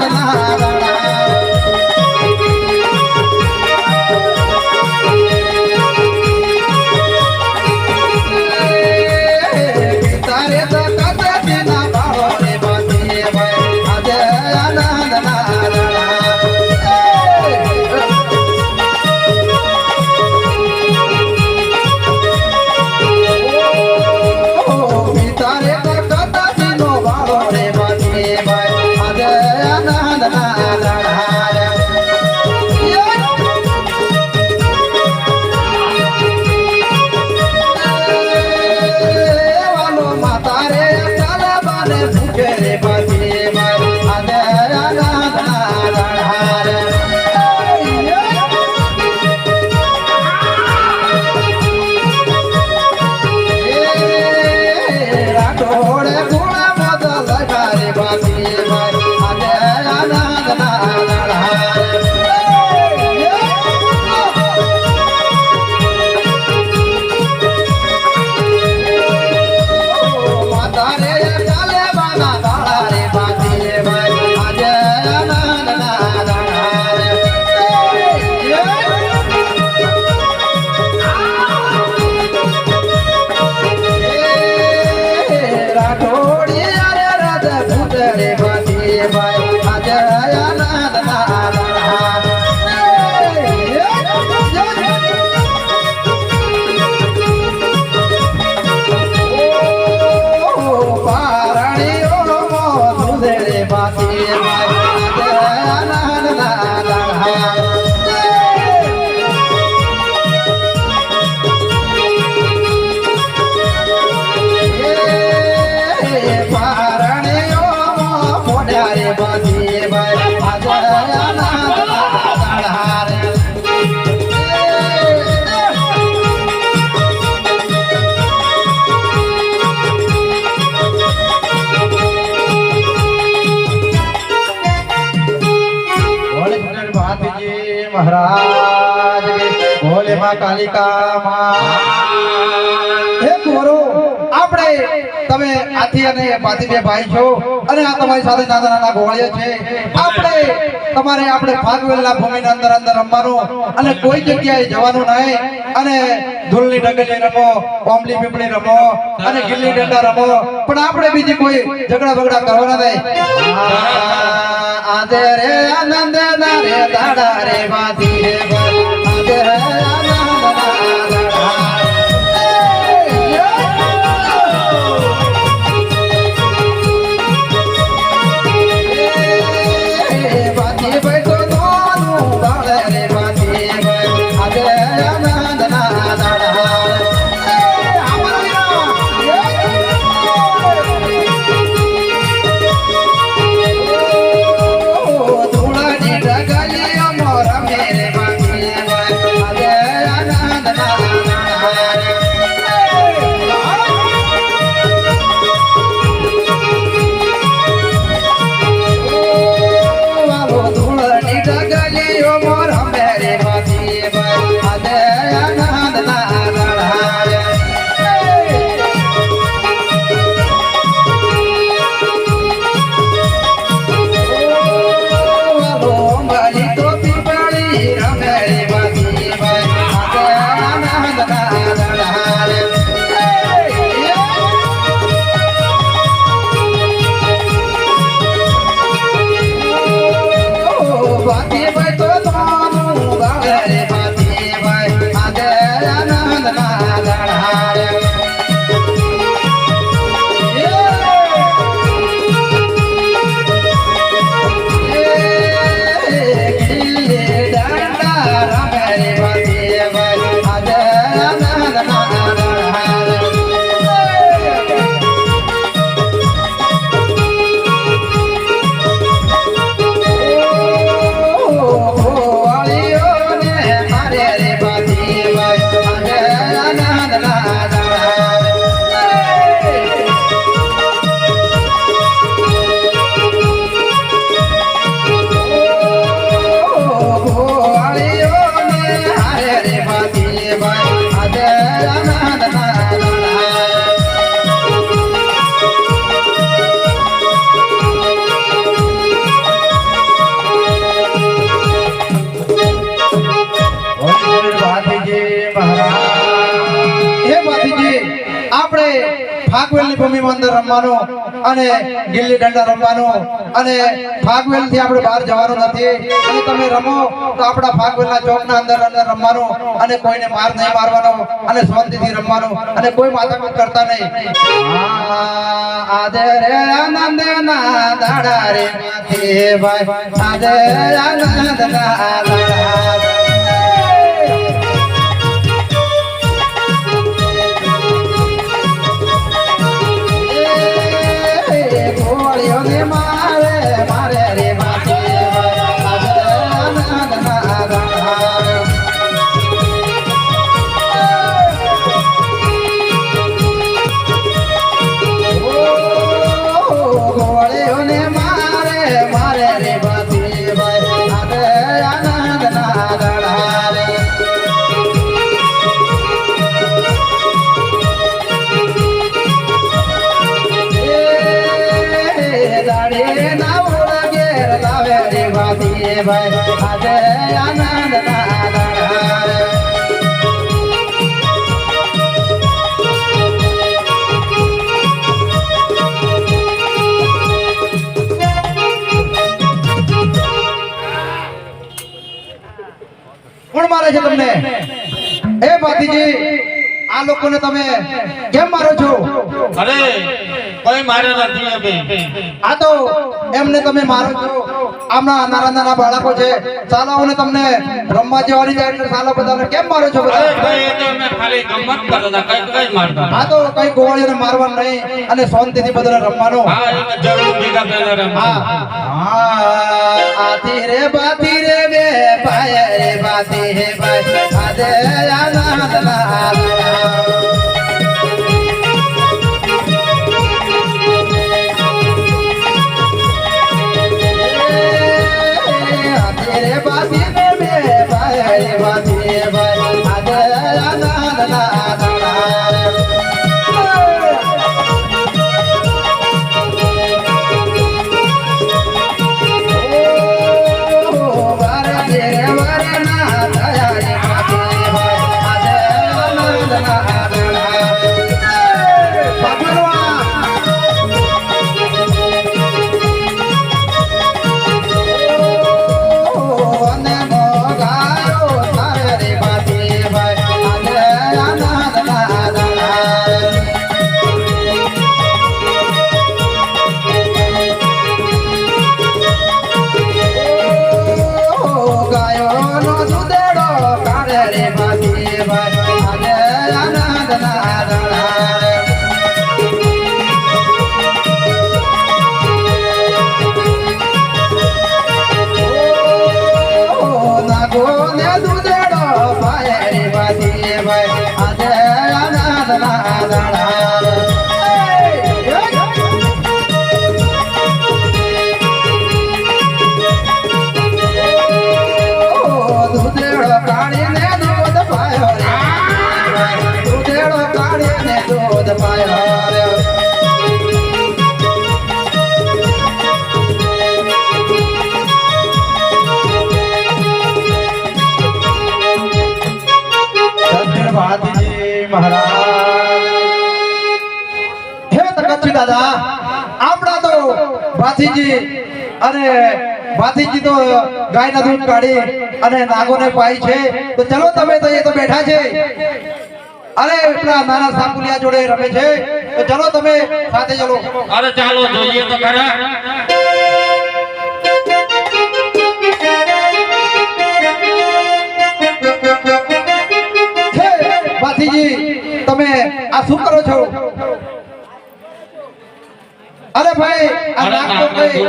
ना અને કોઈ જગ્યાએ જવાનું નહીં અને ધૂળની ડગલી રમો ઓમલી પીપળી રમો અને ગિલ્લી ડંડા રમો પણ આપણે બીજી કોઈ ઝઘડા બગડા કરવાના નહીં રે આનંદ રે દાડા રે વાધી રે vai રમવાનું અને ગિલ્લી દંડા રમવાનું અને ફાગવેલથી આપણે બહાર જવાનું નથી. અને તમે રમો તો આપણા ફાગવેલના ચોકના અંદર અંદર રમવાનું અને કોઈને માર નહીં મારવાનો અને શાંતિથી રમવાનો અને કોઈ માથાકૂટ કરતા નહીં. આજે રે આનંદ ના દાડા રે ભાઈ. આદે આનંદ ના દાડા મારે છે તમને. એ ભાતીજી આ લોકોને તમે કેમ મારો છો? અરે કોઈ માર્યો નથી અમે આ તો એમને તમે મારો છો. આમના નાના નાના બાળકો છે. સાલાઓને તમને રમવા જવાની જાય સાલા બધાને કેમ મારો છો એ તો કઈ કઈ મારતા આ તો કઈ ગોળીઓને મારવાનું નહીં અને શાંતિથી બધાને રમવાનો. હા. હા હા. આથી રે બાથી રે બે પાય રે બાથી હે ભાઈ. આદે આનંદ ભાથીજી અને ભાથીજી તો ગાયના દૂધ કાઢી અને નાગોને પાઈ છે. તો ચલો તમે તો એ તો બેઠા છે. અરે એટલા નાના સાકુલિયા જોડે રમે છે. તો ચલો તમે સાથે ચલો. અરે ચાલો જોઈએ તો ખરા. ભાતીજી તમે આ શું કરો છો? અરે ભાઈ આ અરે નાગ પાઉં છું.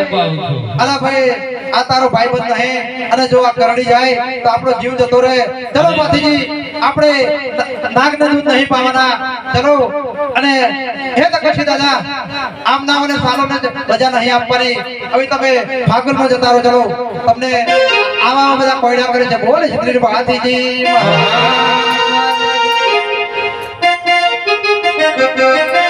અલા ભાઈ આ તારો ભાઈ બંધ નહીં. અને જો આ કરડી જાય તો આપણો જીવ જતો રહે. ચલો પાથીજી આપણે નાગને દૂધ નહીં પાવાના. ચલો. અને હે તકશી દાદા આમ નાઓને સાલોને જ રજા નહીં આપવાની. હવે તમે ફાગુનમાં જતા રહો ચલો. તમને આવા બધા કોયડા કરે છે. બોલે છત્રી પાથીજી મહારાજ.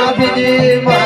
હા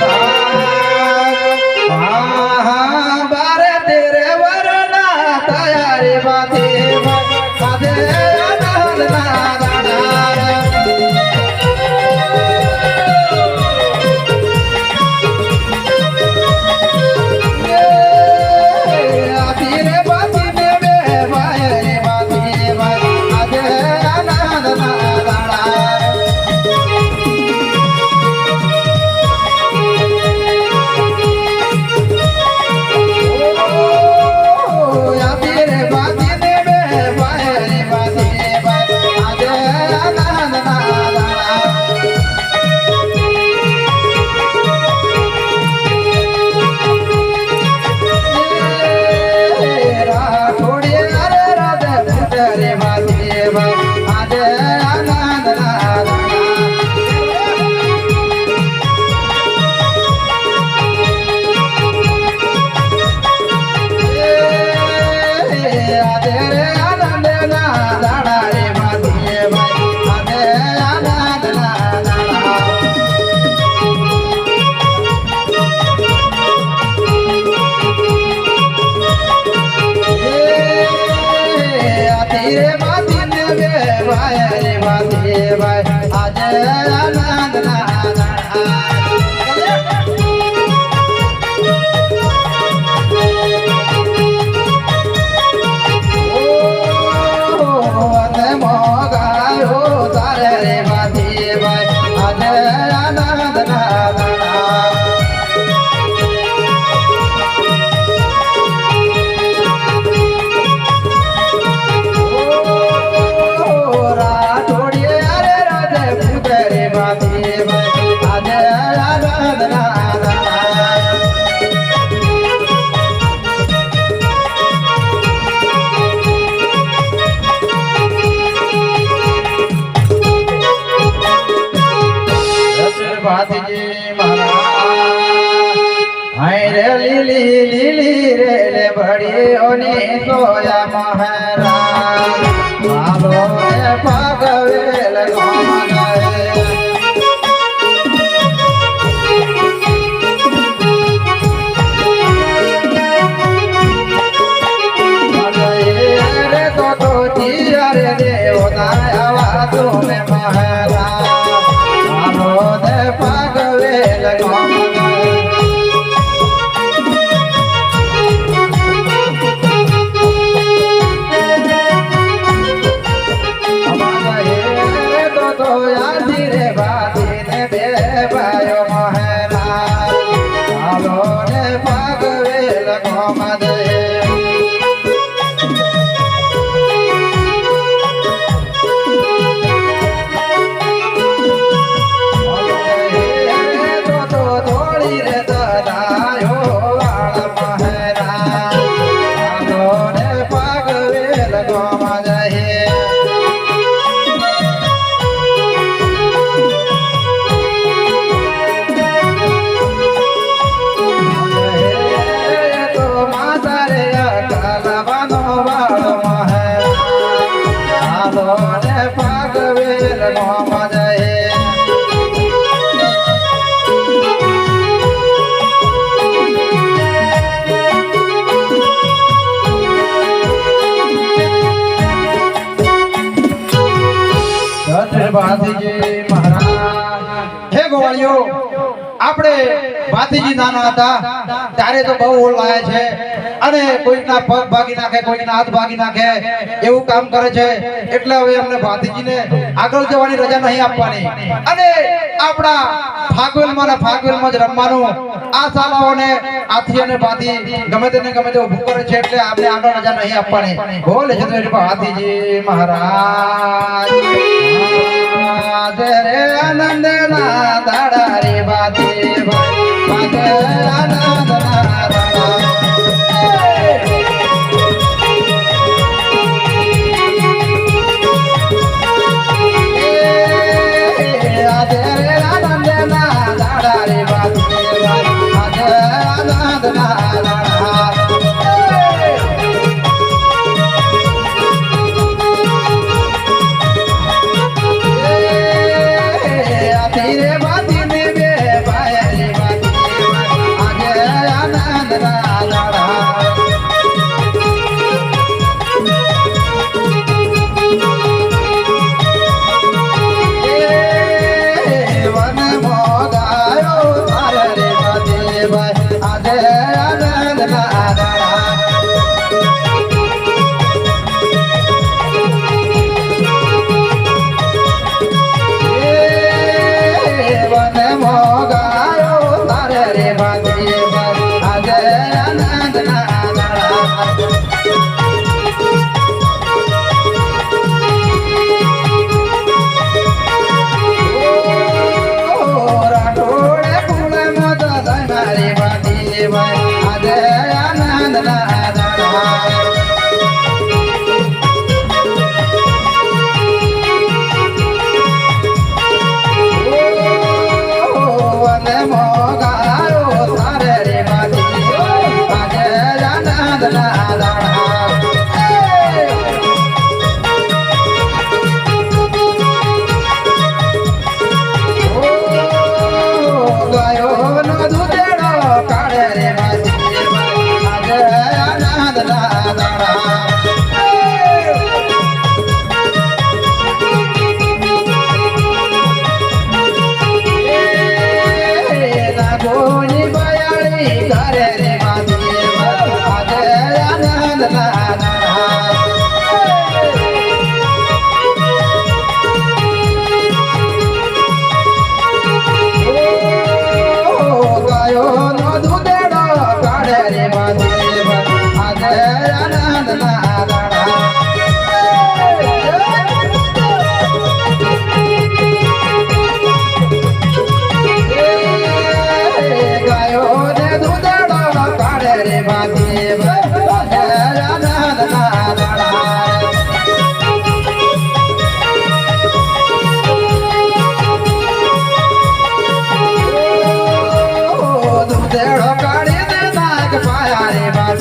આવા તુમે મહારાજ મહારાજ હે આપણે ભાતીજી નાના હતા, ત્યારે તો બહુ ઓળ લાયા છે. અને કોઈકના પગ ભાગી નાખે, કોઈકના હાથ ભાગી નાખે, એવું કામ કરે છે. એટલે હવે અમને ભાતીજીને આગળ જવાની રજા નહીં આપવાની. અને આપણા ફાગવેલમાં ને ફાગવેલમાં જ રમવાનું આ શાળાઓને આથી અને ભાતી ગમે તેને ગમે તે ઊભું કરે છે એટલે આપણે આગળ રજા નહીં આપવાની. બોલે છે ભાતીજી મહારાજ. રે આનંદ ના દાડા રે બાતે આનંદ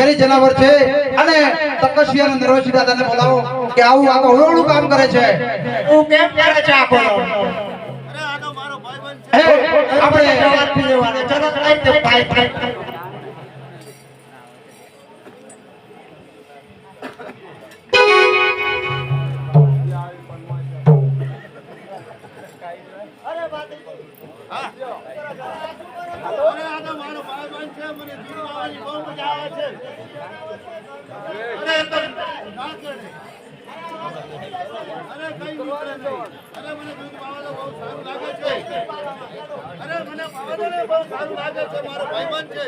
ઝેરી જનાવર છે અને તપસ્વી અને નરવસી દાદાને બોલાવો કે આવું આ હળું કામ કરે છે. હું કેમ કરે છે આ આપણે જવાબ પી લેવાનો. ચલો લઈ દે ભાઈ ભાઈ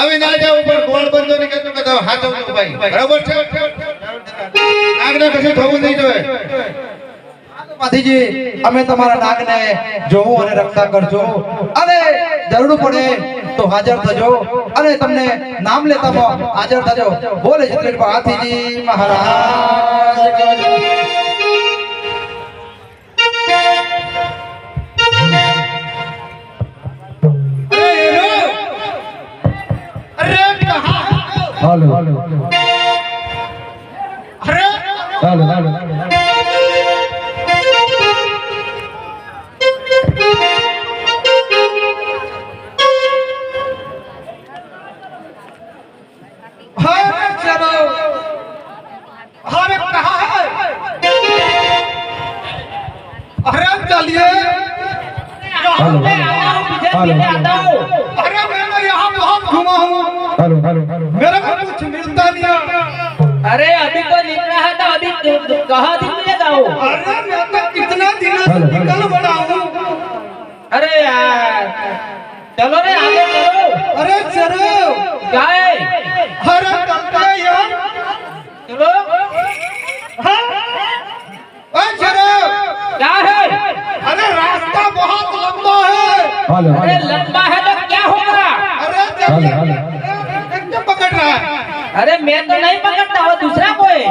હવે ના જાવ પણ ગોળ બંધો ને કહેતો કે તમે હાથો તો ભાઈ. બરાબર છે? આગળ કશું થવું નહીં જોઈએ માથીજી અમે તમારા નાગને જોવું અને રક્ષા કરજો. અને જરૂર પડે તો હાજર થજો અને તમને નામ લેતા હાજર થજો. બોલે છે ભાતીજી મહારાજ अरे अभी तो निकल रहा था अभी तो कहा दिन में जाओ अरे मैं तो कितना दिन निकल बड़ा हूँ। अरे यार चलो रे आगे चलो। अरे चलो। क्या है अरे चलता है यार। चलो। हाँ। अरे चलो। क्या है? अरे रास्ता बहुत लंबा है। अरे लंबा है तो क्या होगा? अरे चलिए एक तो पकड़ रहा है। अरे मैं तो नहीं पकड़ता वो दूसरा कोई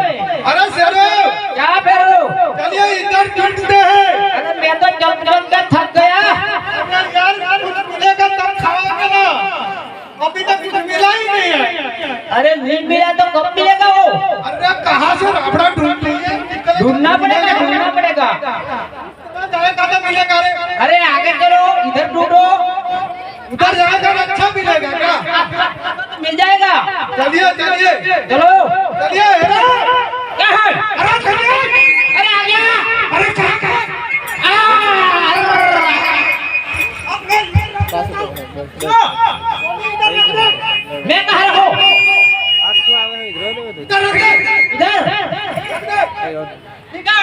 अरे चलो क्या फिर चलिए इधर ढूंढते हैं अरे मैं तो चल चल कर थक गया अरे यार कुछ मिलेगा तब खाओगे ना अभी तक कुछ मिला ही नहीं है अरे नहीं मिला तो कब मिलेगा वो अरे कहाँ से राबड़ा ढूंढ लिए निकले ढूंढना पड़ेगा ढूंढना पड़ेगा जाएगा तो मिलेगा रे अरे आगे चलो इधर ढूंढो उधर जाए तो अच्छा मिलेगा क्या मिल जाएगा चलिए चलिए चलो चलिए अरे चलिए अरे आ गया अरे कहाँ कहाँ मैं कहा रहा हूँ इधर